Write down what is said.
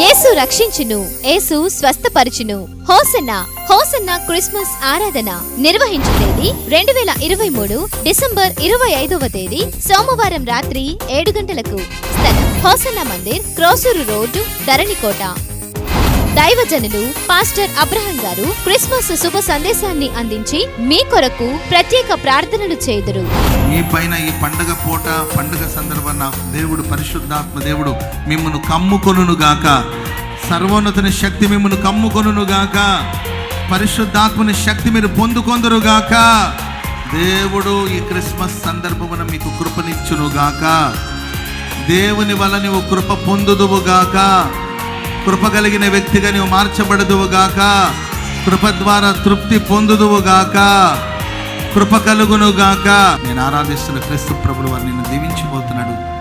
యేసు రక్షించును యేసు స్వస్థపరచును. హోసన్న హోసన్న క్రిస్మస్ ఆరాధన నిర్వహించు తేదీ రెండు వేల ఇరవై మూడు డిసెంబర్ ఇరవై ఐదవ తేదీ సోమవారం రాత్రి ఏడు గంటలకు. స్థలం హోసన్న మందిర్ క్రోసూరు రోడ్డు ధరణికోట. దైవజనులు పాస్టర్ అబ్రహం గారు క్రిస్మస్ శుభ సందేశాన్ని అందించి మీ కొరకు ప్రత్యేక ప్రార్థనలు చేదురు మీ పైన ఈ పండగ పూట పండగ సందర్భాన దేవుడు పరిశుద్ధాత్మ దేవుడు మిమ్మల్ని కమ్ముకొనును గాక. సర్వోన్నతని శక్తి మిమ్మల్ని కమ్ముకొనును గాక. పరిశుద్ధాత్మని శక్తి మీరు పొందుకొందరు గాక. దేవుడు ఈ క్రిస్మస్ సందర్భమున మీకు కృపనిచ్చును గాక. దేవుని వల్ల నీవు కృప పొందుదువు గాక. కృప కలిగిన వ్యక్తిగా నీవు మార్చబడదువు గాక. కృప ద్వారా తృప్తి పొందుదువు గాక. కృప కలుగును గాక. నేను ఆరాధిస్తున్న క్రీస్తు ప్రభులు వారు నిన్ను దీవించిపోతున్నాడు.